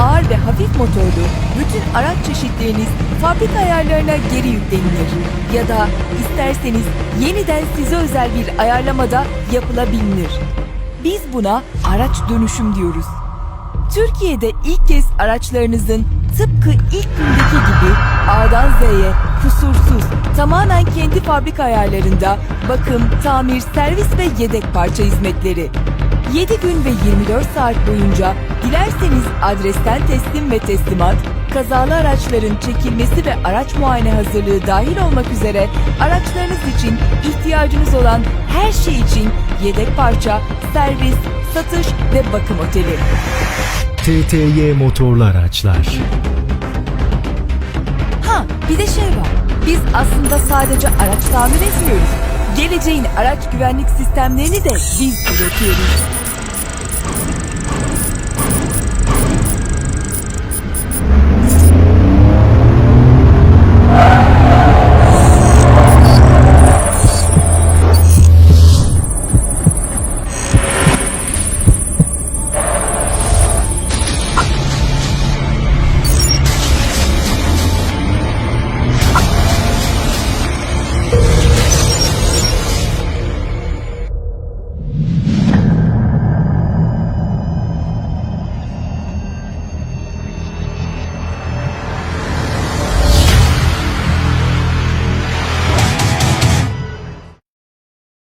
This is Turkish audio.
ağır ve hafif motorlu bütün araç çeşitleriniz fabrika ayarlarına geri yüklenilir. Ya da isterseniz yeniden size özel bir ayarlamada yapılabilir. Biz buna araç dönüşüm diyoruz. Türkiye'de ilk kez araçlarınızın tıpkı ilk gündeki gibi A'dan Z'ye kusursuz, tamamen kendi fabrika ayarlarında bakım, tamir, servis ve yedek parça hizmetleri. 7 gün ve 24 saat boyunca dilerseniz adresten teslim ve teslimat, kazalı araçların çekilmesi ve araç muayene hazırlığı dahil olmak üzere araçlarınız için ihtiyacınız olan her şey için yedek parça, servis, satış ve bakım oteli. TTY motorlu araçlar. Ha bir de şey var. Biz aslında sadece araç tamir etmiyoruz. Geleceğin araç güvenlik sistemlerini de biz üretiyoruz. Let's go.